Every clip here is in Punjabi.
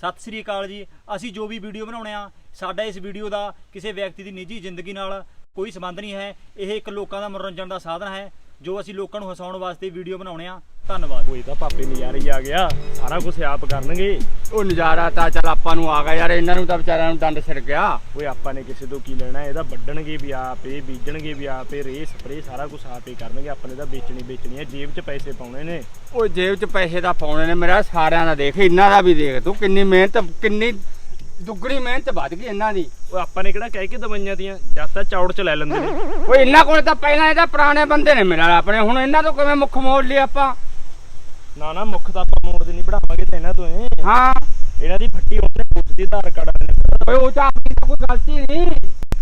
ਸਤਿ ਸ੍ਰੀ ਅਕਾਲ ਜੀ। ਅਸੀਂ ਜੋ ਵੀ ਵੀਡੀਓ ਬਣਾਉਣੇ ਆ, ਸਾਡਾ ਇਸ ਵੀਡੀਓ ਦਾ ਕਿਸੇ ਵਿਅਕਤੀ ਦੀ ਨਿੱਜੀ ਜ਼ਿੰਦਗੀ ਨਾਲ ਕੋਈ ਸੰਬੰਧ ਨਹੀਂ ਹੈ। ਇਹ ਇੱਕ ਲੋਕਾਂ ਦਾ ਮਨੋਰੰਜਨ ਦਾ ਸਾਧਨ ਹੈ, ਜੋ ਅਸੀਂ ਲੋਕਾਂ ਨੂੰ ਹਸਾਉਣ ਵਾਸਤੇ ਵੀਡੀਓ ਬਣਾਉਣੇ ਆ। ਧੰਨਵਾਦ। ਕੋਈ ਤਾਂ ਪਾਪੇ ਨਜ਼ਾਰੇ ਹੀ ਆ ਗਿਆ। ਸਾਰਾ ਕੁਝ ਆਪ ਕਰਨਗੇ। ਉਹ ਨਜ਼ਾਰਾ ਤਾਂ ਚੱਲ ਆਪਾਂ ਨੂੰ ਆ ਗਿਆ ਯਾਰ ਇਹਨਾਂ ਨੂੰ ਤਾਂ ਵਿਚਾਰਿਆਂ ਨੂੰ ਦੰਦ ਸਿਰ ਗਿਆ। ਓਏ ਆਪਾਂ ਨੇ ਕਿਸੇ ਤੋਂ ਕੀ ਲੈਣਾ ਇਹਦਾ ਵੱਢਣਗੇ ਵੀ ਆਪ ਇਹ ਬੀਜਣਗੇ ਵੀ ਆਪ ਇਹ ਰੇ ਸਪਰੇ ਸਾਰਾ ਕੁਝ ਆਪ ਕਰਨਗੇ। ਆਪਾਂ ਨੇ ਤਾਂ ਵੇਚਣੀ ਵੇਚਣੀ ਹੈ ਜੇਬ 'ਚ ਪੈਸੇ ਪਾਉਣੇ ਨੇ। ਉਹ ਜੇਬ 'ਚ ਪੈਸੇ ਦਾ ਪਾਉਣੇ ਨੇ ਮੇਰਾ ਸਾਰਿਆਂ ਦਾ ਦੇਖ ਇਹਨਾਂ ਦਾ ਵੀ ਦੇਖ। ਤੂੰ ਕਿੰਨੀ ਮਿਹਨਤ ਕਿੰਨੀ ਦੁੱਗਣੀ ਮਿਹਨਤ ਵੱਧ ਗਈ ਇਹਨਾਂ ਦੀ। ਓਏ ਆਪਾਂ ਨੇ ਕਿਹੜਾ ਕਹਿ ਕੇ ਦਵਾਈਆਂ ਦੀਆਂ? ਜਦ ਤਾਂ ਚੌੜ 'ਚ ਲੈ ਲੈਂਦੇ ਨੇ। ਓਏ ਇਹਨਾਂ ਕੋਲ ਤਾਂ ਪਹਿਲਾਂ ਇਹਦਾ ਪੁਰਾਣੇ ਬੰਦੇ ਨੇ ਮੇਰੇ ਨਾਲ ਆਪਣੇ। ਹੁਣ ਇਹਨਾਂ ਤੋਂ ਕਿਵੇਂ ਮੁੱਖ ਮੋੜ ਲਈ ਆਪਾਂ? ਨਾ ਨਾ ਮੁੱਖ ਤਾਂ ਆਪਾਂ ਮੋੜ ਦੇ ਨਹੀਂ ਬਣਾਵਾਂਗੇ ਤੇ ਇਹਨਾਂ ਤੋਂ। ਇਹ ਹਾਂ। ਇਹਨਾਂ ਦੀ ਫੱਟੀ ਉਹਨੇ ਪੁੱਛਦੀ ਆਧਾਰ ਕਾਰਡ ਨੇ ਓਏ ਉਹ ਤਾਂ ਆਪਣੀ ਤਾਂ ਕੋਈ ਗਲਤੀ ਨਹੀਂ।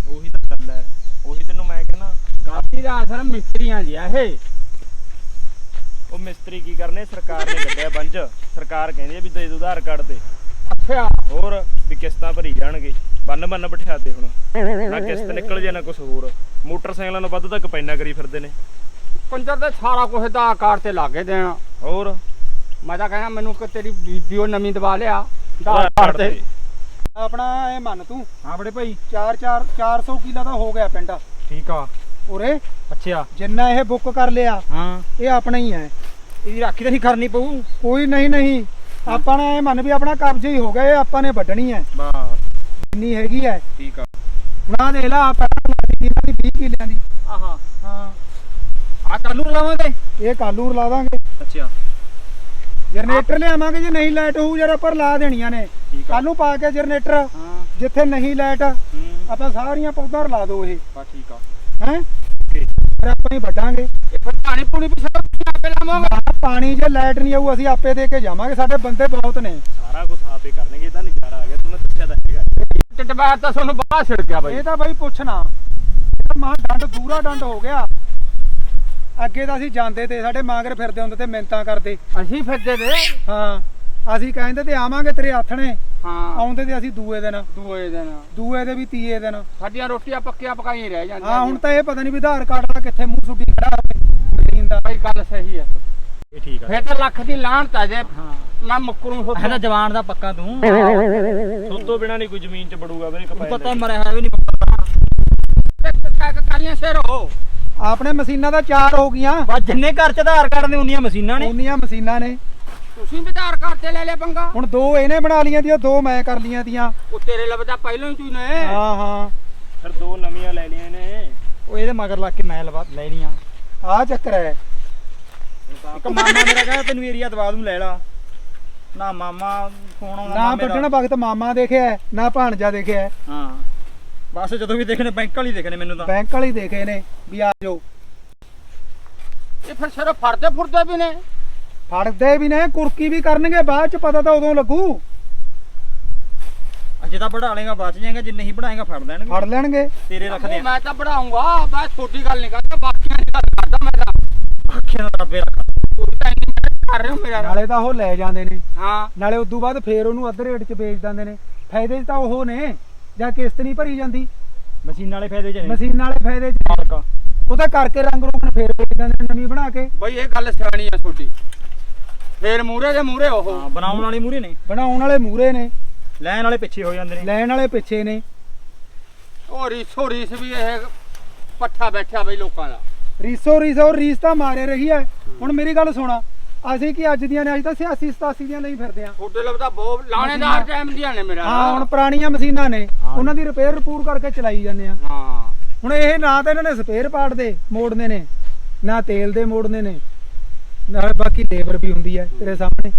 ਉਹੀ ਤਾਂ ਗੱਲ ਹੈ। ਉਹੀ ਤੈਨੂੰ ਮੈਂ ਕਹਿੰਦਾ ਗਲਤੀ ਦਾ ਅਸਰ ਮਿਸਤਰੀਆਂ ਦੀ ਆ ਇਹ। ਉਹ ਮਿਸਤਰੀ ਕੀ ਕਰਨੇ? ਸਰਕਾਰ ਨੇ ਕੱਢਿਆ ਬੰਜ। ਸਰਕਾਰ ਕਹਿੰਦੀ ਆ ਵੀ ਦੇ ਦੋ ਆਧਾਰ ਕਾਰਡ ਤੇ। ਅੱਛਾ। ਹੋਰ ਵੀ ਕਿਸ਼ਤਾਂ ਭਰੀ ਜਾਣਗੇ। ਬੰਨ ਬੰਨ ਬਿਠਾਤੇ ਹੁਣ। ਨਾ ਕਿਸ਼ਤ ਨਿਕਲ ਜੇ ਨਾ ਕੁਝ ਹੋਰ। ਮੋਟਰਸਾਈਕਲਾਂ ਨੂੰ ਵੱਧ ਤੱਕ ਪੈਨਾ ਕਰੀ ਫਿਰਦੇ ਨੇ। ਪੰਜਰ ਤੇ ਸਾਰਾ ਕੁਝ ਦਾ ਆਕਾਰ ਤੇ ਲਾਗੇ ਦੇਣਾ। ਹੋਰ? ਮੈਂ ਤਾਂ ਕਹਿੰਦਾ ਮੈਨੂੰ ਕਿ ਤੇਰੀ ਵੀਡੀਓ ਨਵੀਂ ਦਵਾ ਲਿਆ ਆਧਾਰ ਕਾਰਡ ਤੇ। ਆਪਣਾ ਇਹ ਮੰਨ ਤੂੰ। ਹਾਂ ਬੜੇ ਭਾਈ। 4 4 400 ਕਿਲਾ ਦਾ ਹੋ ਗਿਆ ਪਿੰਡ। ਠੀਕ ਆ। ਉਰੇ? ਅੱਛਾ। ਜਿੰਨਾ ਇਹ ਬੁੱਕ ਕਰ ਲਿਆ ਹਾਂ। ਇਹ ਆਪਣਾ ਹੀ ਹੈ। ਇਹਦੀ ਰਾਖੀ ਤਾਂ ਨਹੀਂ ਕਰਨੀ ਪਊ। ਕੋਈ ਨਹੀਂ ਨਹੀਂ। ਆਪਾਂ ਨੇ ਇਹ ਮੰਨ ਵੀ ਆਪਣਾ ਕਬਜ਼ਾ ਹੀ ਹੋ ਗਿਆ ਇਹ ਆਪਾਂ ਨੇ ਵੱਢਣੀ ਹੈ। ਬਸ। ਜਿੰਨੀ ਹੈਗੀ ਹੈ। ਠੀਕ ਆ। ਹੁਣ ਆਹ ਦੇਖ ਲਾ ਇਹਨਾਂ ਦੀ 20 ਕਿਲਿਆਂ ਦੀ। ਆਹਾ। ਹਾਂ। ਆ ਕੱਲ ਲਾਵਾਂਗੇ? ਇਹ ਕਾਲੂ ਲਾ ਦਾਂਗੇ ਅੱਛਾ। ਜਨਰੇਟਰ ਲਿਆਵਾਂਗੇ ਜੇ ਨਹੀਂ ਲਾਈਟ ਹੋਊ ਜਰਾ ਪਰ ਲਾ ਦੇਣੀਆਂ ਨੇ। ਠੀਕ ਆ। ਕੱਲ ਨੂੰ ਪਾ ਕੇ ਜਨਰੇਟਰ ਹਾਂ। ਜਿੱਥੇ ਨਹੀਂ ਲਾਈਟ ਹੂੰ। ਆਪਾਂ ਸਾਰੀਆਂ ਪੌਦਾ ਰਲਾ ਦੋ ਇਹ। ਠੀਕ ਆ। ਹੈ? ਫਿਰ ਆਪਾਂ ਹੀ ਵੱਢਾਂਗੇ। ਇਹ ਫਿਰ ਪਾਣੀ ਪੂਣੀ ਵੀ ਸਾਰਾ ਤੁਸੀਂ ਆਪੇ ਲਾਵਾਂਗੇ? ਨਾ ਪਾਣੀ ਜੇ ਲਾਈਟ ਨਹੀਂ ਆਊ ਅਸੀਂ ਆਪੇ ਦੇ ਕੇ ਜਾਵਾਂਗੇ। ਸਾਡੇ ਬੰਦੇ ਬਹੁਤ ਨੇ। ਸਾਰਾ ਕੁਝ ਆਪ ਕਰਨਗੇ ਇਹ ਤਾਂ ਨਜ਼ਾਰਾ ਆ ਗਿਆ ਤੁਹਾਨੂੰ ਦੱਸਿਆ ਤਾਂ ਹੈਗਾ। ਟਟਬਾਰ ਤਾਂ ਤੁਹਾਨੂੰ ਬਾਹਰ ਛਿੜ ਗਿਆ ਬਾਈ। ਇਹ ਤਾਂ ਬਾਈ ਪੁੱਛਣਾ। ਮਹਾ ਡੰਡ ਦੂਰਾ ਡੰਡ ਹੋ ਗਿਆ। ਅੱਗੇ ਤਾਂ ਅਸੀਂ ਜਾਂਦੇ ਤੇ ਸਾਡੇ ਮਾਂਗਰ ਫਿਰਦੇ ਹੁੰਦੇ ਤੇ ਮਿੰਤਾਂ ਕਰਦੇ। ਅਸੀਂ ਫਿਰਦੇ ਦੇ ਹਾਂ ਅਸੀਂ ਕਹਿੰਦੇ ਤੇ ਆਵਾਂਗੇ ਤੇਰੇ ਆਥਣੇ ਹਾਂ। ਆਉਂਦੇ ਤੇ ਅਸੀਂ ਦੂਏ ਦਿਨ। ਦੂਏ ਦਿਨ। ਦੂਏ ਦੇ ਵੀ ਤੀਏ ਦਿਨ। ਸਾਡੀਆਂ ਰੋਟੀਆਂ ਪੱਕੀਆਂ ਪਕਾਈਆਂ ਰਹਿ ਜਾਂਦੀਆਂ ਹਾਂ ਹੁਣ ਤਾਂ ਇਹ ਪਤਾ ਨਹੀਂ ਵੀ ਆਧਾਰ ਕਾਰਡ ਦਾ ਕਿੱਥੇ ਮੂੰਹ ਸੁੱਡੀ ਖੜਾ ਹੋਵੇ ਮਸ਼ੀਨ ਦਾ। ਬਾਈ ਗੱਲ ਸਹੀ ਹੈ ਇਹ ਠੀਕ ਆ। ਫਿਰ ਤਾਂ ਲੱਖ ਦੀ ਲਾਹਣ ਤਾਂ ਜੇ। ਮੈਂ ਮੁੱਕਰੂ ਹੋ ਤਾਂ ਜਵਾਨ ਦਾ ਪੱਕਾ ਤੂੰ। ਸੋਤੋਂ ਬਿਨਾ ਨਹੀਂ ਕੋਈ ਜ਼ਮੀਨ 'ਚ ਬੜੂਗਾ ਵੀਰੇ ਤੂੰ ਕਪਾਇ ਪਤਾ ਮਰਿਆ ਹੋਇਆ ਵੀ ਨਹੀਂ ਕਾਲੀਆਂ ਸਿਰ ਹੋ। ਆਪਣੇ ਮਸ਼ੀਨਾਂ ਦਾ ਚਾਰ ਹੋ ਗਈਆਂ। ਬਸ ਜਿੰਨੇ ਘਰ ਚ ਆਧਾਰ ਕਾਰਡ ਨੇ ਉਨੀਆਂ ਮਸ਼ੀਨਾਂ ਨੇ। ਉਨੀਆਂ ਮਸ਼ੀਨਾਂ ਨੇ। ਤੁਸੀਂ ਵੀ ਆਧਾਰ ਕਾਰਡ ਤੇ ਲੈ ਲਿਆ ਪੰਗਾ। ਹੁਣ ਦੋ ਇਹਨੇ ਬਣਾ ਲੀਆਂ ਦੀਆਂ ਦੋ ਮੈਂ ਕਰ ਲੀਆਂ ਦੀਆਂ। ਉਹ ਤੇਰੇ ਲਵੇ ਤਾਂ ਪਹਿਲਾਂ ਹੀ ਤੂੰ ਨੇ। ਹਾਂ ਹਾਂ। ਫਿਰ ਦੋ ਨਵੀਆਂ ਲੈ ਲਈਆਂ ਨੇ। ਉਹ ਇਹਦੇ ਮਗਰ ਲੱਗ ਕੇ ਮੈਂ ਲਵਾ ਲੈ ਲੀਆਂ ਆਹ ਚੱਕਰ ਹੈ। ਇੱਕ ਮਾਮਾ ਮੇਰਾ ਕਹਿੰਦਾ ਤੈਨੂੰ ਏਰੀਆ ਦਵਾ ਦੂੰ ਲੈ ਲਾ। ਨਾ ਮਾਮਾ ਫੋਨ ਆਉਂਦਾ ਨਾ। ਵੱਢਣ ਵਕਤ ਮਾਮਾ ਦੇਖਿਆ ਨਾ ਭਾਣਜਾ ਦੇਖਿਆ ਬਸ ਜਦੋਂ ਵੀ ਦੇਖਣੇ ਬੈਂਕ ਵਾਲੀ ਦੇਖਣੇ ਮੈਨੂੰ ਤਾਂ। ਬੈਂਕ ਵਾਲੀ ਦੇਖੇ ਨੇ ਵੀ ਆ ਜਾਓ। ਇਹ ਫਿਰ ਸਿਰਫ ਫੜਦੇ ਫੁਰਦੇ ਵੀ ਨੇ। ਫੜਦੇ ਵੀ ਨੇ ਕੁਰਕੀ ਵੀ ਕਰਨਗੇ ਬਾਅਦ ਚ ਪਤਾ ਤਾਂ ਉਦੋਂ ਲੱਗੂ। ਅਜੇ ਤਾਂ ਪੜਾ ਲੇਗਾ ਬਚ ਜਾਏਗਾ ਜੇ ਨਹੀਂ ਪੜਾਏਗਾ ਫੜ ਲੈਣਗੇ। ਫੜ ਲੈਣਗੇ। ਤੇਰੇ ਰੱਖਦੇ ਮੈਂ ਤਾਂ ਪੜਾਉਂਗਾ ਬਸ ਛੋਟੀ ਗੱਲ ਨਹੀਂ ਕਰਦਾ ਬਾਕੀਆਂ ਦੀ ਗੱਲ ਕਰਦਾ ਮੈਂ ਤਾਂ। ਅੱਖੇ ਨਾਲ ਰੱਬੇ ਰੱਖ। ਤੁਸੀਂ ਤਾਂ ਇੰਨੀ ਮਿਹਨਤ ਕਰ ਰਹੇ ਹੋ ਮੇਰਾ ਨਾਲੇ ਤਾਂ ਉਹ ਲੈ ਜਾਂਦੇ ਨੇ। ਹਾਂ। ਨਾਲੇ ਉਦੋਂ ਬਾਅਦ ਫੇਰ ਉਹਨੂੰ ਅੱਧ ਰੇਟ 'ਚ ਵੇਚ ਦਿੰਦੇ ਨੇ। ਫਾਇਦੇ 'ਚ ਤਾਂ ਉਹ ਨੇ। ਜਾਂ ਕਿਸ਼ਤ ਨਹੀਂ ਭਰੀ ਜਾਂਦੀ। ਮਸ਼ੀਨ ਵਾਲੇ ਫਾਇਦੇ ਚ ਨੇ ਮਸ਼ੀਨ ਵਾਲੇ ਫਾਇਦੇ 'ਚ ਮਾਲਕਾ ਉਹ ਤਾਂ ਕਰਕੇ ਰੰਗ ਰੋਗਨ ਫੇਰ ਵੇਚ ਦਿੰਦੇ ਨੇ ਨਵੀਂ ਬਣਾ ਕੇ। ਬਈ ਇਹ ਗੱਲ ਸਿਆਣੀ ਆ ਤੁਹਾਡੀ। ਫੇਰ ਮੂਰੇ ਦੇ ਮੂਰੇ ਉਹ। ਹਾਂ ਬਣਾਉਣ ਵਾਲੇ ਮੂਰੇ ਨੇ। ਬਣਾਉਣ ਵਾਲੇ ਮੂਰੇ ਨੇ। ਲੈਣ ਵਾਲੇ ਪਿੱਛੇ ਹੋ ਜਾਂਦੇ ਨੇ। ਲੈਣ ਵਾਲੇ ਪਿੱਛੇ ਨੇ। ਉਹ ਰੀਸੋ ਰੀਸ ਵੀ ਇਹ ਪੱਠਾ ਬੈਠਾ ਬਈ ਲੋਕਾਂ ਦਾ। ਰੀਸੋ ਰੀਸ ਰੀਸ ਤਾਂ ਮਾਰੇ ਰਹੀ ਹੈ। ਹੁਣ ਮੇਰੀ ਗੱਲ ਸੁਣਾ। ਅਸੀਂ ਕੀ ਅੱਜ ਦੀਆਂ ਨੇ ਅੱਜ ਤਾਂ 86 87 ਦੀਆਂ ਲਈ ਫਿਰਦੇ ਆ ਲੋਕ ਤਾਂ ਬਹੁਤ ਲਾਣੇਦਾਰ ਟਾਈਮ ਦੀਆਂ ਨੇ ਮੇਰਾ ਹਾਂ ਹੁਣ ਪੁਰਾਣੀਆਂ ਮਸ਼ੀਨਾਂ ਨੇ ਉਹਨਾਂ ਦੀ ਰਿਪੇਅਰ ਰਿਪੂਰ ਕਰਕੇ ਚਲਾਈ ਜਾਂਦੇ ਆ ਹਾਂ। ਹੁਣ ਇਹ ਨਾ ਤਾਂ ਇਹਨਾਂ ਨੇ ਸਪੇਅਰ ਪਾਰਟ ਦੇ ਮੋੜਨੇ ਨੇ ਨਾ ਤੇਲ ਦੇ ਮੋੜਨੇ ਨੇ ਨਾਲ ਬਾਕੀ ਲੇਬਰ ਵੀ ਹੁੰਦੀ ਹੈ ਤੇਰੇ ਸਾਹਮਣੇ।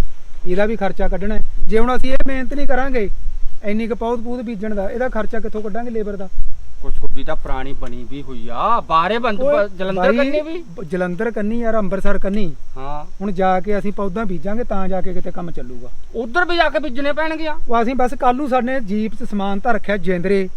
ਇਹਦਾ ਵੀ ਖਰਚਾ ਕੱਢਣਾ। ਜੇ ਹੁਣ ਅਸੀਂ ਇਹ ਮਿਹਨਤ ਨਹੀਂ ਕਰਾਂਗੇ ਇੰਨੀ ਕੁ ਪੌਦ ਪੂਦ ਬੀਜਣ ਦਾ ਇਹਦਾ ਖਰਚਾ ਕਿੱਥੋਂ ਕੱਢਾਂਗੇ ਲੇਬਰ ਦਾ? ਕੋਈ ਤੁਹਾਡੀ ਤਾਂ ਪੁਰਾਣੀ ਬਣੀ ਵੀ ਹੋਈ ਆ। ਬਾਹਰੇ ਬੰਦ ਓਏ ਜਲੰਧਰ ਬਾਈ, ਕੰਨੇ ਵੀ? ਬ- ਜਲੰਧਰ ਕੰਨੀ ਯਾਰ ਅੰਮ੍ਰਿਤਸਰ ਕੰਨੀ ਹਾਂ। ਹੁਣ ਜਾ ਕੇ ਅਸੀਂ ਪੌਦਾ ਬੀਜਾਂਗੇ ਤਾਂ ਜਾ ਕੇ ਕਿਤੇ ਕੰਮ ਚੱਲੂਗਾ। ਉਧਰ ਵੀ ਜਾ ਕੇ ਬੀਜਣੇ ਪੈਣਗੇ ਆ। ਉਹ ਅਸੀਂ ਬਸ ਕੱਲੂ ਸਾਡੇ ਜੀਪ 'ਚ ਸਮਾਨ ਤਾਂ ਰੱਖਿਆ ਜਿੰਦਰੇ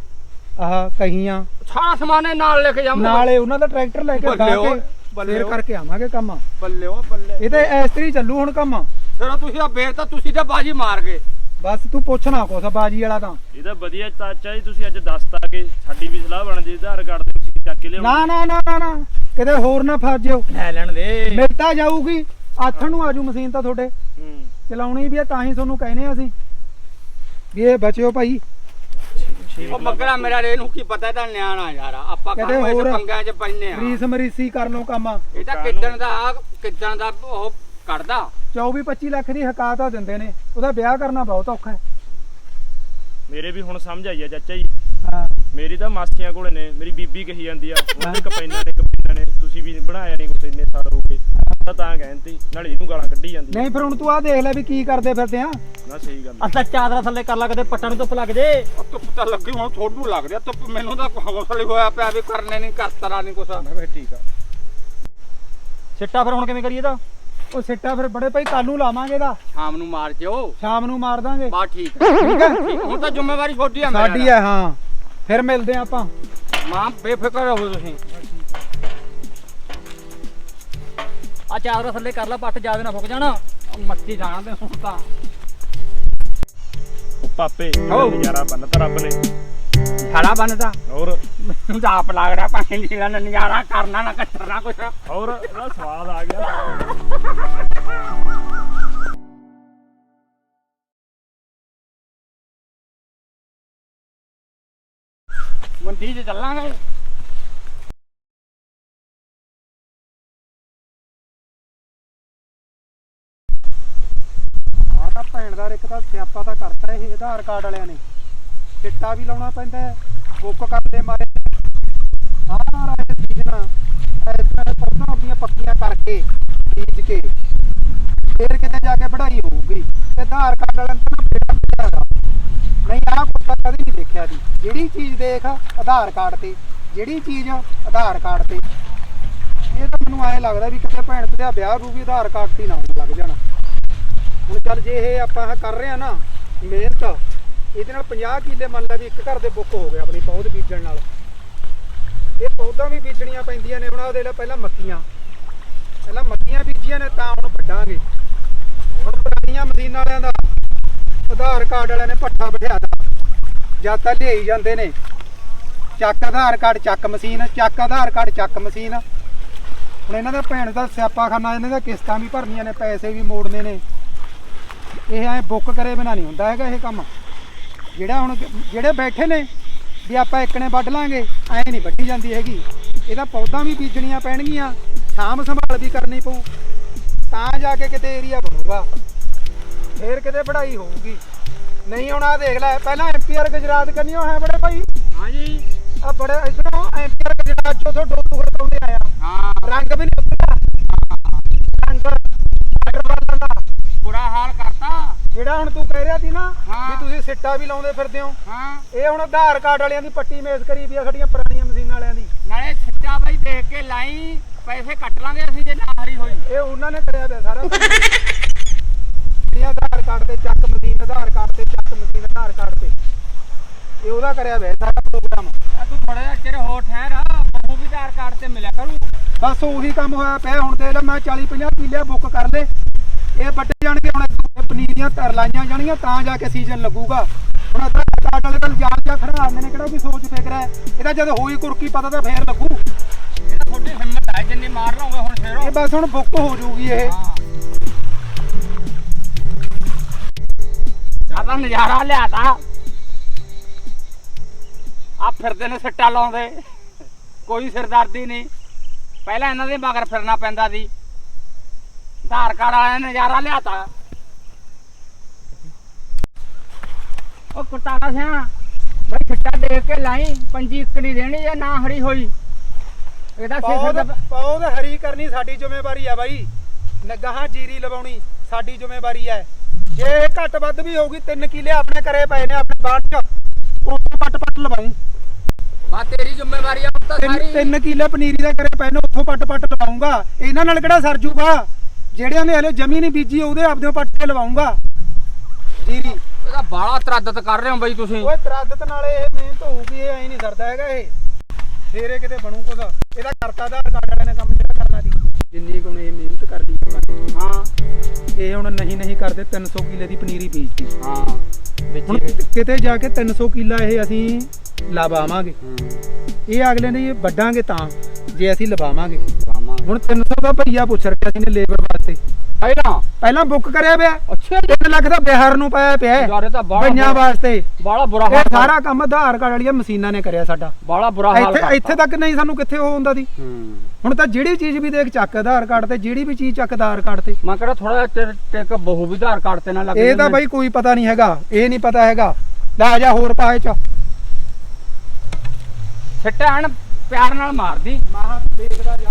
ਆਹ ਕਹੀਆਂ। ਸਾਰਾ ਸਮਾਨ ਇਹ ਨਾਲ ਲੈ ਕੇ ਜਾਵਾਂਗੇ। ਨਾਲੇ ਉਹਨਾਂ ਦਾ ਟਰੈਕਟਰ ਲੈ ਕੇ ਬੱਲੇ ਗਾ ਓਏ, ਕੇ ਬੱਲੇ ਫੇਰ ਓਏ। ਕਰਕੇ ਆਵਾਂਗੇ ਕੰਮ। ਬੱਲੇ ਉਹ ਬੱਲੇ। ਇਹ ਤੇ ਇਸ ਤਰੀ ਚੱਲੂ ਹੁਣ ਕੰਮ। ਫਿਰ ਤੁਸੀਂ ਆ ਬੇਰ ਤਾਂ ਤੁਸੀਂ ਤਾਂ ਬਾਜੀ ਮਾਰ ਗਏ। ਬਸ ਤੂੰ ਪੁੱਛਣਾ ਕੁਛ ਬਾਜੀ ਵਾਲਾ ਤਾਂ। ਇਹ ਤਾਂ ਵਧੀਆ ਚਾਚਾ ਜੀ ਤੁਸੀਂ ਅੱਜ ਦੱਸਤਾ ਕਿ ਸਾਡੀ ਵੀ ਸਲਾਹ ਬਣਦੀ ਆਧਾਰ ਕਾਰਡ ਤੇ ਤੁਸੀਂ ਚੱਕ ਕੇ ਲਿਆਓ। ਨਾ ਨਾ ਨਾ ਨਾ ਨਾ ਕਿਤੇ ਹੋਰ ਨਾ ਫਸ ਜਿਓ ਲੈ ਲੈਣ ਦੇ। ਮਿਲਤਾ ਜਾਊਗੀ ਆਥਣ ਨੂੰ ਆਜੂ ਮਸ਼ੀਨ ਤਾਂ ਤੁਹਾਡੇ। ਹੂੰ। ਚਲਾਉਣੀ ਵੀ ਆ ਤਾਂ ਹੀ ਤੁਹਾਨੂੰ ਕਹਿੰਦੇ ਆ ਅਸੀਂ। ਵੀ ਇਹ ਬਚਿਓ ਭਾਈ। ਉਹ ਮੱਗਰਾ ਮੇਰਾ ਰੇ ਨੂੰ ਕੀ ਪਤਾ ਤਾਂ ਨਿਆਣਾ ਯਾਰ ਆਪਾਂ ਇਸ ਹੋਰ ਪੰਗਾਂ 'ਚ ਪੈਨੇ ਆ। ਰੀਸ ਮਰੀਸੀ ਕਰ ਲਓ ਕੰਮ। ਇਹ ਤਾਂ ਕਿੱਦਣ ਦਾ ਕਿੱਦਣ ਦਾ ਉਹ ਕੱਢਦਾ। 24 25 ਲੱਖ ਦੀ ਹਕਾਤਾ ਦਿੰਦੇ ਨੇ। ਉਹਦਾ ਵਿਆਹ ਕਰਨਾ ਬਹੁਤ ਔਖਾ ਹੈ। ਮੇਰੇ ਵੀ ਹੁਣ ਸਮਝ ਆਈ ਆ ਚਾਚਾ ਜੀ। ਹਾਂ। ਮੇਰੀ ਤਾਂ ਮਾਸੀਆਂ ਕੋਲੇ ਨੇ ਮੇਰੀ ਬੀਬੀ ਕਹੀ ਜਾਂਦੀ ਆ ਉਹਦੇ ਕਪੈਨਾਂ ਨੇ ਕਪੈਨਾਂ ਨੇ ਤੁਸੀਂ ਵੀ ਬਣਾਇਆ ਨਹੀਂ ਕੁਛ ਇੰਨੇ ਸਾਲ ਹੋ ਗਏ। ਤਾਂ ਤਾਂ ਕਹਿੰਦੀ ਨਾਲ ਇਹਨੂੰ ਗਾਲਾਂ ਕੱਢੀ ਜਾਂਦੀ ਨਹੀਂ ਫਿਰ ਹੁਣ ਤੂੰ ਆਹ ਦੇਖ ਲੈ ਵੀ ਕੀ ਕਰਦੇ ਫਿਰਦੇ ਆ। ਨਾ ਸਹੀ ਗੱਲ ਆ। ਅਸਾਂ ਚਾਦਰਾ ਥੱਲੇ ਕਰ ਲਾ ਕਦੇ ਪੱਟਾਂ ਨੂੰ ਧੁੱਪ ਲੱਗ ਜੇ। ਉਹ ਧੁੱਪ ਤਾਂ ਲੱਗੀ ਹੁਣ ਥੋੜੂ ਲੱਗ ਰਿਹਾ ਧੁੱਪ। ਮੈਨੂੰ ਤਾਂ ਹੌਸਲੇ ਹੋਇਆ ਪਿਆ ਵੀ ਕਰਨੇ ਨਹੀਂ ਕਰਤਰਾ ਨਹੀਂ ਕੁਛ। ਮੈਂ ਕਿਹਾ ਠੀਕ ਆ। ਸਿੱਟਾ ਫਿਰ ਹੁਣ ਕਿਵੇਂ ਕਰੀਏ ਇਹਦਾ? ਉਹ ਸਿੱਟਾ ਫਿਰ ਬੜੇ ਭਾਈ ਕੱਲ ਨੂੰ ਲਾਵਾਂਗੇ ਇਹਦਾ। ਸ਼ਾਮ ਨੂੰ ਮਾਰ ਜਿਓ। ਸ਼ਾਮ ਨੂੰ ਮਾਰ ਦਾਂਗੇ। ਬਾ ਠੀਕ। ਹੈ? ਠੀਕ ਹੈ ਹੁਣ ਤਾਂ ਜ਼ਿੰਮੇਵਾਰੀ ਛੋਟੀ ਆ ਸਾਡੀ ਹੈ ਹਾਂ। ਫਿਰ ਮਿਲਦੇ ਆ ਆਪਾਂ। ਮਾਂ ਬੇਫਿਕਰ ਰਹੋ ਤੁਸੀਂ। ਆ ਚਾਦਰਾ ਥੱਲੇ ਕਰ ਲਾ ਪੱਟ ਜ਼ਿਆਦਾ ਨਾ ਫੁੱਕ ਜਾਣਾ। ਉਹ ਮੱਛੀ ਜਾਣਾ ਤੇ ਹੁਣ ਤਾਂ। ਉਹ ਪਾਪੇ ਹੋ। ਨਜ਼ਾਰਾ ਬੰਨਤਾ ਰੱਬ ਨੇ। ਖੜਾ ਬਣਦਾ ਹੋਰ? ਮੈਨੂੰ ਤਾਂ ਆਪ ਲੱਗ ਰਿਹਾ ਭਾਵੇਂ ਨੀਲਾ ਨਾ ਨਜ਼ਾਰਾ ਕਰਨਾ ਨਾ ਕੱਟਣਾ ਕੁਛ। ਹੋਰ? ਇਹਦਾ ਸਵਾਦ ਆ ਗਿਆ। ਮੰਡੀ 'ਚ ਚੱਲਾਂਗੇ। ਆਹ ਤਾਂ ਭੈਣ ਦਾ ਇੱਕ ਤਾਂ ਸਿਆਪਾ ਤਾਂ ਕਰਤਾ ਇਹ ਆਧਾਰ ਕਾਰਡ ਵਾਲਿਆਂ ਨੇ। ਚਿੱਟਾ ਵੀ ਲਾਉਣਾ ਪੈਂਦਾ ਹੈ ਬੁੱਕ ਕਰਦੇ ਮਾਰੇ। ਸਾਰਾ ਇਹ ਸੀਜ਼ਨ ਇਸ ਤਰ੍ਹਾਂ ਪੌਦਾਂ ਆਪਣੀਆਂ ਪੱਕੀਆਂ ਕਰਕੇ ਬੀਜ ਕੇ ਫੇਰ ਕਿਤੇ ਜਾ ਕੇ ਵਢਾਈ ਹੋਊਗੀ। ਤੇ ਆਧਾਰ ਕਾਰਡ ਵਾਲਿਆਂ ਨੂੰ ਤਾਂ ਬੇੜਾ ਹੈਗਾ। ਨਹੀਂ, ਆਹ ਕੁੱਤਾ ਕਦੀ ਨਹੀਂ ਦੇਖਿਆ ਦੀ ਜਿਹੜੀ ਚੀਜ਼ ਦੇਖ, ਆਧਾਰ ਕਾਰਡ ਤੇ। ਜਿਹੜੀ ਚੀਜ਼, ਆਧਾਰ ਕਾਰਡ ਤੇ। ਇਹ ਤਾਂ ਮੈਨੂੰ ਐਂ ਲੱਗਦਾ ਵੀ ਕਿਤੇ ਭੈਣ ਤੇ ਵਿਆਹ ਰੂ ਵੀ ਆਧਾਰ ਕਾਰਡ ਤੇ ਨਾ ਲੱਗ ਜਾਣਾ। ਹੁਣ ਚੱਲ ਜੇ ਇਹ ਆਪਾਂ ਕਰ ਰਹੇ ਆ ਨਾ, ਮਿਹਨਤ ਇਹਦੇ ਨਾਲ 50 ਕਿੱਲੇ ਮੰਨ ਲਾ ਵੀ ਇੱਕ ਘਰ ਦੇ ਬੁੱਕ ਹੋ ਗਏ ਆਪਣੀ ਪੌਦ ਬੀਜਣ ਨਾਲ। ਇਹ ਪੌਦਾਂ ਵੀ ਬੀਜਣੀਆਂ ਪੈਂਦੀਆਂ ਨੇ, ਹੁਣ ਉਹਦੇ ਲਈ ਪਹਿਲਾਂ ਮੱਕੀਆਂ। ਪਹਿਲਾਂ ਮੱਕੀਆਂ ਬੀਜੀਆਂ ਨੇ ਤਾਂ ਹੁਣ ਵੱਢਾਂਗੇ। ਹੁਣ ਪੁਰਾਣੀਆਂ ਮਸ਼ੀਨਾਂ ਵਾਲਿਆਂ ਦਾ ਆਧਾਰ ਕਾਰਡ ਵਾਲਿਆਂ ਨੇ ਪੱਠਾ ਬਿਠਾਦਾ ਜਾਂ ਤਾਂ ਲਿਆਈ ਜਾਂਦੇ ਨੇ। ਚੱਕ ਆਧਾਰ ਕਾਰਡ, ਚੱਕ ਮਸ਼ੀਨ, ਚੱਕ ਆਧਾਰ ਕਾਰਡ, ਚੱਕ ਮਸ਼ੀਨ। ਹੁਣ ਇਹਨਾਂ ਦਾ ਭੈਣ ਦਾ ਸਿਆਪਾ ਖਾਨਾ ਇਹਨਾਂ ਦਾ ਕਿਸ਼ਤਾਂ ਵੀ ਭਰਨੀਆਂ ਨੇ, ਪੈਸੇ ਵੀ ਮੋੜਨੇ ਨੇ। ਇਹ ਐ ਬੁੱਕ ਕਰੇ ਬਿਨਾ ਨਹੀਂ ਹੁੰਦਾ ਹੈਗਾ ਇਹ ਕੰਮ। ਜਿਹੜਾ ਹੁਣ ਜਿਹੜੇ ਬੈਠੇ ਨੇ ਵੀ ਆਪਾਂ ਇੱਕ ਨੇ ਵੱਢ ਲਾਂਗੇ ਐ ਨਹੀਂ ਵੱਢੀ ਜਾਂਦੀ ਹੈਗੀ। ਇਹਦਾ ਪੌਦਾ ਵੀ ਬੀਜਣੀਆਂ ਪੈਣਗੀਆਂ ਸਾਂਭ ਸੰਭਾਲ ਵੀ ਕਰਨੀ ਪਊ। ਤਾਂ ਜਾ ਕੇ ਕਿਤੇ ਏਰੀਆ ਬਣੂਗਾ। ਫੇਰ ਕਿਤੇ ਪੜ੍ਹਾਈ ਹੋਊਗੀ। ਨਹੀਂ ਹੁਣ ਆ ਦੇਖ ਲੈ ਪਹਿਲਾਂ ਐਮਪੀਆਰ ਗੁਜਰਾਤ ਕੰਨਿਓ ਹੈ ਬੜੇ ਭਾਈ। ਹਾਂਜੀ। ਆ ਬੜੇ ਇਧਰੋਂ ਐਮਪੀਆਰ ਗੁਜਰਾਤ ਚੋਂ ਤੋਂ ਡੋਲੂ ਖੜਕਾਉਂਦੇ ਆਇਆ। ਹਾਂ। ਰੰਗ ਵੀ ਨਹੀਂ ਬੁਰਾ ਹਾਲ ਕਰਤਾ। ਜਿਹੜਾ ਹੁਣ ਤੂੰ ਕਹਿ ਰਿਹਾ ਸੀ ਨਾ। ਵੀ ਤੁਸੀਂ ਸਿੱਟਾ ਵੀ ਲਾਉਂਦੇ ਫਿਰਦੇ ਹੋ ਹਾਂ। ਇਹ ਹੁਣ ਆਧਾਰ ਕਾਰਡ ਵਾਲਿਆਂ ਦੀ ਪੱਟੀ ਮੇਜ਼ ਕਰੀ ਵੀ ਆ ਸਾਡੀਆਂ ਪੁਰਾਣੀਆਂ ਮਸ਼ੀਨਾਂ ਵਾਲਿਆਂ ਦੀ। ਨਾਲੇ ਛਿੱਟਾ ਬਾਈ ਦੇਖ ਕੇ ਲਾਈ ਪੈਸੇ ਕੱਟ ਲਾਂਗੇ ਅਸੀਂ ਜੇ ਨਾ ਹਰੀ ਹੋਈ। ਇਹ ਉਹਨਾਂ ਨੇ ਕਰਿਆ ਪਿਆ ਸਾਰਾ। ਆਧਾਰ ਕਾਰਡ ਤੇ ਚੱਕ ਮਸ਼ੀਨ ਆਧਾਰ ਕਾਰਡ ਤੇ ਚੱਕ ਮਸ਼ੀਨ ਆਧਾਰ ਕਾਰਡ ਤੇ। ਇਹ ਉਹਦਾ ਕਰਿਆ ਪਿਆ ਸਾਰਾ ਪ੍ਰੋਗਰਾਮ ਆ ਤੂੰ ਥੋੜਾ ਜਿਹਾ ਚਿਰ ਹੋਰ ਠਹਿਰ ਬਹੂ ਵੀ ਆਧਾਰ ਕਾਰਡ ਤੇ ਮਿਲਿਆ ਕਰੂ। ਬਸ ਉਹੀ ਕੰਮ ਹੋਇਆ ਪਿਆ ਹੁਣ ਤੇ ਮੈਂ 40 50 ਕਿੱਲੇ ਬੁੱਕ ਕਰ ਲੇ ਇਹ ਵੱਡੇ ਜਾਣਗੇ ਹੁਣ ਇਹ ਪਨੀਰੀਆਂ ਧਰ ਲਾਈਆਂ ਜਾਣਗੀਆਂ ਤਾਂ ਜਾ ਕੇ ਸੀਜ਼ਨ ਲੱਗੂਗਾ। ਹੁਣ ਆਧਾਰ ਕਾਰਡ ਵਾਲੇ ਤਾਂ ਜਾਲ ਜਾ ਖੜਾ ਆਉਂਦੇ ਨੇ ਕਿਹੜਾ ਕੋਈ ਸੋਚ ਫਿਕਰ ਹੈ? ਇਹਦਾ ਜਦ ਹੋਈ ਕੁਰਕੀ ਪਤਾ ਤਾਂ ਫੇਰ ਲੱਗੂ। ਇਹ ਤਾਂ ਤੁਹਾਡੀ ਹਿੰਮਤ ਹੈ ਜਿੰਨੀ ਮਾਰ ਲਓਗੇ ਹੁਣ ਫੇਰੋ। ਇਹ ਬਸ ਹੁਣ ਬੁੱਕ ਹੋ ਜਾਊਗੀ ਇਹ। ਆ ਤਾਂ ਨਜ਼ਾਰਾ ਲਿਆਤਾ। ਆ ਫਿਰਦੇ ਨੇ ਸਿੱਟਾ ਲਾਉਂਦੇ। ਕੋਈ ਸਿਰਦਰਦੀ ਨਹੀਂ। ਪਹਿਲਾਂ ਇਹਨਾਂ ਦੇ ਮਗਰ ਫਿਰਨਾ ਪੈਂਦਾ ਸੀ। ਆਧਾਰ ਕਾਰਡ ਵਾਲਿਆਂ ਨੇ ਨਜ਼ਾਰਾ ਲਿਆਤਾ। ਉਹ ਕੁੱਤਾਰਾ ਸਿਆ ਬਈ ਛਿੱਟਾ ਦੇਖ ਕੇ ਲਾਈ ਪੰਜੀ ਇੱਕ ਨਹੀਂ ਦੇਣੀ ਜਾਂ ਨਾ ਹਰੀ ਹੋਈ। ਇਹਦਾ ਸਿਖਰ ਪੌਦ ਦਾ ਪੌਦ ਹਰੀ ਕਰਨੀ ਸਾਡੀ ਜ਼ਿੰਮੇਵਾਰੀ ਆ ਬਾਈ। ਨਗਾਹਾਂ ਜੀਰੀ ਲਵਾਉਣੀ ਸਾਡੀ ਜ਼ਿੰਮੇਵਾਰੀ ਹੈ ਜੇ ਇਹ ਘੱਟ ਵੱਧ ਵੀ ਹੋਊਗੀ 3 ਕਿੱਲੇ ਆਪਣੇ ਘਰੇ ਪਏ ਨੇ ਆਪਣੇ ਬਾੜ 'ਚ ਉੱਥੇ ਪੱਟ ਪੱਟ ਲਵਾਉਂ ਬਾ ਤੇਰੀ ਜ਼ਿੰਮੇਵਾਰੀ ਆ ਹੁਣ ਤਾਂ ਤਿੰਨ ਸਾਰੀ ਤਿੰਨ ਕਿੱਲੇ ਪਨੀਰੀ ਦੇ ਘਰੇ ਪਏ ਨੇ ਉੱਥੋਂ ਪੱਟ ਪੱਟ ਲਵਾਉਂਗਾ। ਇਹਨਾਂ ਨਾਲ ਕਿਹੜਾ ਸਰ ਜੂਗਾ? ਜਿਹੜਿਆਂ ਨੇ ਹਲੇ ਜ਼ਮੀਨ ਨਹੀਂ ਬੀਜੀ ਉਹਦੇ ਆਪਦੇ ਪੱਟ ਕੇ ਲਵਾਉਂਗਾ। ਜੀਰੀ ਇਹਦਾ ਬਾਲਾ ਤਰੱਦਤ ਕਰ ਰਹੇ ਹੋ ਬਈ ਤੁਸੀਂ। ਓਏ ਤਰਾਦਤ ਨਾਲੇ ਇਹ ਮਿਹਨਤ ਹੋਊਗੀ ਇਹ ਐ ਨਹੀਂ ਸਰਦਾ ਹੈਗਾ ਇਹ। ਫੇਰੇ ਕਿਤੇ ਬਣੂ ਕੁਛ ਇਹਦਾ ਕਰਤਾ ਆਧਾਰ ਕਾਰਡ ਨੇ ਕੰਮ ਜਿਹੜਾ ਕਰਨਾ ਦੀ ਜਿੰਨੀ ਕੁ ਹੁਣ ਇਹ ਮਿਹਨਤ ਕਰਦੀ ਹਾਂ। ਇਹ ਹੁਣ ਨਹੀਂ ਨਹੀਂ ਕਰਦੇ 300 ਕਿੱਲੇ ਦੀ ਪਨੀਰੀ ਬੀਜਤੀ। ਹਾਂ। ਹੁਣ ਕਿਤੇ ਜਾ ਕੇ 300 ਕਿੱਲਾ ਇਹ ਅਸੀਂ ਲਵਾਵਾਂਗੇ। ਇਹ ਅਗਲੇ ਨੇ ਇਹ ਵੱਢਾਂਗੇ ਤਾਂ ਜੇ ਅਸੀਂ ਲਵਾਵਾਂਗੇ। ਹੁਣ 300 ਦਾ ਭਈਆ ਪੁੱਛ ਰੱਖਿਆ ਸੀ ਨੇ ਲੇਬਰ ਵਾਸਤੇ। ਪਹਿਲਾਂ ਪਹਿਲਾਂ ਬੁੱਕ ਕਰਿਆ ਪਿਆ। ਅੱਛਾ 3 ਲੱਖ ਦਾ ਬਿਹਾਰ ਨੂੰ ਪਾਇਆ ਪਿਆ ਹੈ। ਯਾਰ ਇਹ ਤਾਂ ਬਈਆਂ ਵਾਸਤੇ। ਬਾਲਾ ਬੁਰਾ ਇਹ ਹਾਲ ਸਾਰਾ ਕੰਮ ਆਧਾਰ ਕਾਰਡ ਵਾਲੀਆਂ ਮਸ਼ੀਨਾਂ ਨੇ ਕਰਿਆ ਸਾਡਾ। ਬਾਲਾ ਬੁਰਾ ਹਾਲ ਇੱਥੇ ਇੱਥੇ ਤੱਕ ਨਹੀਂ ਸਾਨੂੰ ਕਿੱਥੇ ਉਹ ਹੁੰਦਾ ਸੀ। ਹੁਣ ਤਾਂ ਜਿਹੜੀ ਚੀਜ਼ ਵੀ ਦੇਖ ਚੱਕ ਆਧਾਰ ਕਾਰਡ ਤੇ ਜਿਹੜੀ ਵੀ ਚੀਜ਼ ਚੱਕ ਆਧਾਰ ਕਾਰਡ ਤੇ। ਮੈਂ ਕਿਹੜਾ ਥੋੜਾ ਜਿਹਾ ਟਿਕ ਬਹੁ ਵੀ ਆਧਾਰ ਕਾਰਡ ਤੇ ਨਾ ਲੱਗ ਇਹ ਤਾਂ। ਬਾਈ ਕੋਈ ਪਤਾ ਨਹੀਂ ਹੈਗਾ। ਇਹ ਨਹੀਂ ਪਤਾ ਹੈਗਾ। ਲੈ ਜਾ ਹੋਰ ਪਾਏ ਚ। ਸਿੱਟਾ ਹਣ, ਪਿਆਰ ਨਾਲ ਮਾਰਦੀ। ਮਾਹ ਦੇਖਦਾ ਜਾ।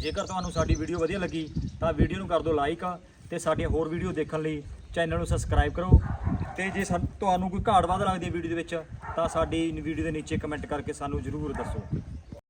ਜੇਕਰ ਤੁਹਾਨੂੰ ਸਾਡੀ ਵੀਡੀਓ ਵਧੀਆ ਲੱਗੀ, ਤਾਂ ਵੀਡੀਓ ਨੂੰ ਕਰ ਦਿਓ ਲਾਈਕ ਤੇ ਸਾਡੀਆਂ ਹੋਰ ਵੀਡੀਓ ਦੇਖਣ ਲਈ ਚੈਨਲ ਨੂੰ ਸਬਸਕ੍ਰਾਈਬ ਕਰੋ। ਤੇ ਜੇ ਤੁਹਾਨੂੰ ਕੋਈ ਘਾਟ ਵਾਧ ਲੱਗਦੀ ਹੈ ਵੀਡੀਓ ਦੇ ਵਿੱਚ, ਤਾਂ ਸਾਡੀ ਵੀਡੀਓ ਦੇ ਨੀਚੇ ਕਮੈਂਟ ਕਰਕੇ ਸਾਨੂੰ ਜ਼ਰੂਰ ਦੱਸੋ।